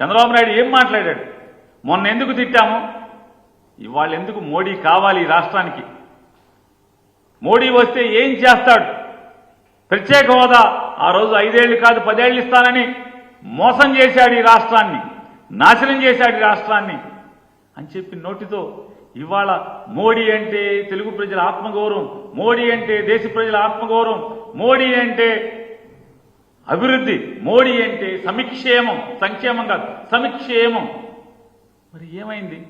చంద్రబాబు నాయుడు ఏం మాట్లాడాడు? మొన్న ఎందుకు తిట్టాము? ఇవాళ ఎందుకు మోడీ కావాలి ఈ రాష్ట్రానికి? మోడీ వస్తే ఏం చేస్తాడు? ప్రత్యేక హోదా ఆ రోజు ఐదేళ్ళు కాదు పదేళ్ళు ఇస్తానని మోసం చేశాడు ఈ రాష్ట్రాన్ని నాశనం చేశాడు ఈ రాష్ట్రాన్ని అని చెప్పి నోటితో ఇవాళ మోడీ అంటే తెలుగు ప్రజల ఆత్మగౌరవం మోడీ అంటే దేశ ప్రజల ఆత్మగౌరవం మోడీ అంటే అభివృద్ధి. మోడీ అంటే సమిక్షేమం. సంక్షేమం కాదు సమిక్షేమం. మరి ఏమైంది?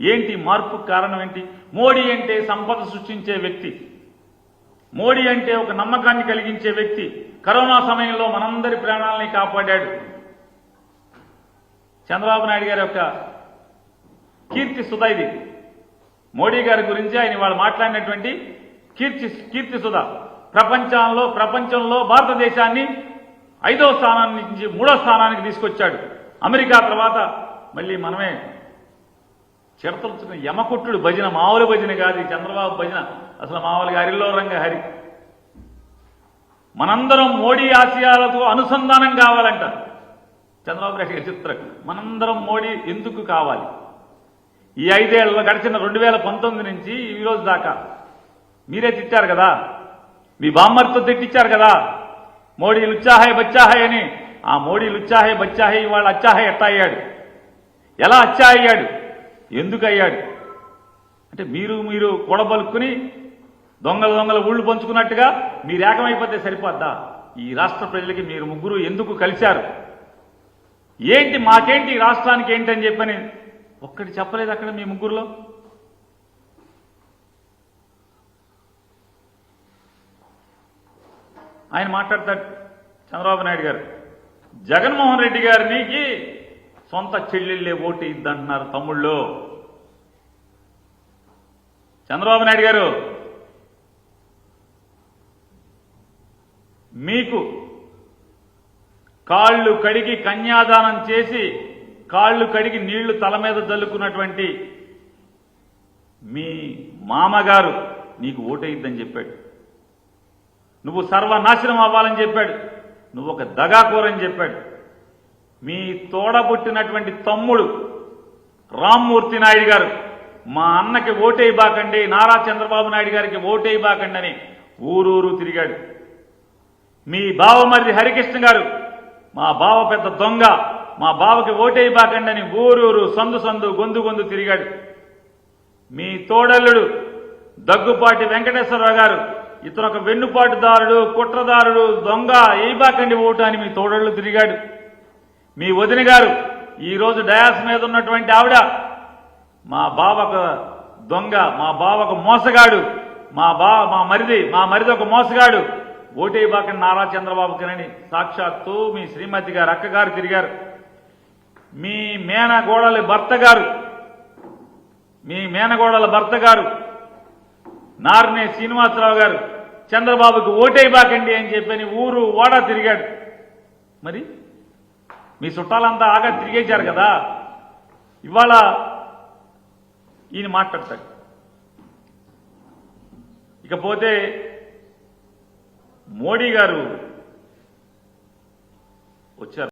ఏంటి మార్పు కారణం ఏంటి? మోడీ అంటే సంపద సృష్టించే వ్యక్తి. మోడీ అంటే ఒక నమ్మకాన్ని కలిగించే వ్యక్తి. కరోనా సమయంలో మనందరి ప్రాణాలని కాపాడాడు. చంద్రబాబు నాయుడు గారి యొక్క కీర్తి సుధ ఇది. మోడీ గారి గురించి ఆయన వాళ్ళు మాట్లాడినటువంటి కీర్తి కీర్తి సుధ. ప్రపంచంలో ప్రపంచంలో భారతదేశాన్ని ఐదో స్థానాన్ని నుంచి మూడో స్థానానికి తీసుకొచ్చాడు. అమెరికా తర్వాత మళ్ళీ మనమే చిరతలుచుకున్న యమకుట్టుడు భజన మామూలు భజన కాదు చంద్రబాబు భజన. అసలు మామూలుగా హరిలో రంగ హరి. మనందరం మోడీ ఆశయాలతో అనుసంధానం కావాలంట. చంద్రబాబు నాయుడు గారి చిత్రం. మనందరం మోడీ ఎందుకు కావాలి? ఈ ఐదేళ్ళలో గడిచిన రెండు వేల పంతొమ్మిది నుంచి ఈ రోజు దాకా మీరే తిట్టారు కదా? మీ బామ్మర్తో తిట్టించారు కదా? మోడీ లుచ్చాహాయ్ బచ్చాహాయ్ అని. ఆ మోడీ లుచ్చాహాయ్ బచ్చాహాయ్ ఇవాళ అచ్చాహాయ్ ఎట్టా అయ్యాడు. ఎలా అచ్చా అయ్యాడు? ఎందుకు అయ్యాడు? అంటే మీరు మీరు కూడబలుక్కుని దొంగల దొంగల ఊళ్ళు పంచుకున్నట్టుగా మీరు ఏకమైపోతే సరిపోద్దా? ఈ రాష్ట్ర ప్రజలకి మీరు ముగ్గురు ఎందుకు కలిశారు? ఏంటి మాకేంటి ఈ రాష్ట్రానికి ఏంటి అని చెప్పని ఒక్కటి చెప్పలేదు అక్కడ మీ ముగ్గురులో? ఆయన మాట్లాడతాడు చంద్రబాబు నాయుడు గారు జగన్మోహన్ రెడ్డి గారికి సొంత చెల్లెళ్ళే ఓటు ఇద్దంటున్నారు తమ్ముళ్ళు. చంద్రబాబు నాయుడు గారు మీకు కాళ్ళు కడిగి కన్యాదానం చేసి కాళ్ళు కడిగి నీళ్ళు తల మీద జల్లుకున్నటువంటి మీ మామగారు నీకు ఓటేయిద్దని చెప్పాడు. నువ్వు సర్వనాశనం అవ్వాలని చెప్పాడు. నువ్వు ఒక దగాకోరని చెప్పాడు. మీ తోడబుట్టినటువంటి తమ్ముడు రామ్మూర్తి నాయుడు గారు మా అన్నకి ఓటేయబాకండి నారా చంద్రబాబు నాయుడు గారికి ఓటేయబాకండి అని ఊరూరు తిరిగాడు. మీ బావమరిది హరికృష్ణ గారు మా బావ పెద్ద దొంగ మా బావకి ఓటేయబాకండి అని ఊరూరు సందు సందు గొంతు గొంతు తిరిగాడు. మీ తోడల్లుడు దగ్గుపాటి వెంకటేశ్వరరావు గారు ఇతను ఒక వెన్నుపాటుదారుడు కుట్రదారుడు దొంగ ఏబాకండి ఓటు అని మీ తోడళ్ళు తిరిగాడు. మీ వదిన గారు ఈరోజు డయాస్ మీద ఉన్నటువంటి ఆవిడ మా బావ ఒక దొంగ మా బావ ఒక మోసగాడు మా బా మా మరిది మా మరిది ఒక మోసగాడు. ఓటేబాకండి నారా చంద్రబాబు కిరణి సాక్షాత్తు మీ శ్రీమతి గారు అక్కగారు తిరిగారు. మీ మేనగోడల భర్త గారు మీ మేనగోడల భర్త గారు నారనే శ్రీనివాసరావు గారు చంద్రబాబుకు ఓటేయబాకండి అని చెప్పని ఊరు ఓడ తిరిగాడు. మరి? మీ చుట్టాలంతా ఆగా తిరిగేశారు కదా? ఇవాళ ఈయన మాట్లాడతాడు. ఇకపోతే మోడీ గారు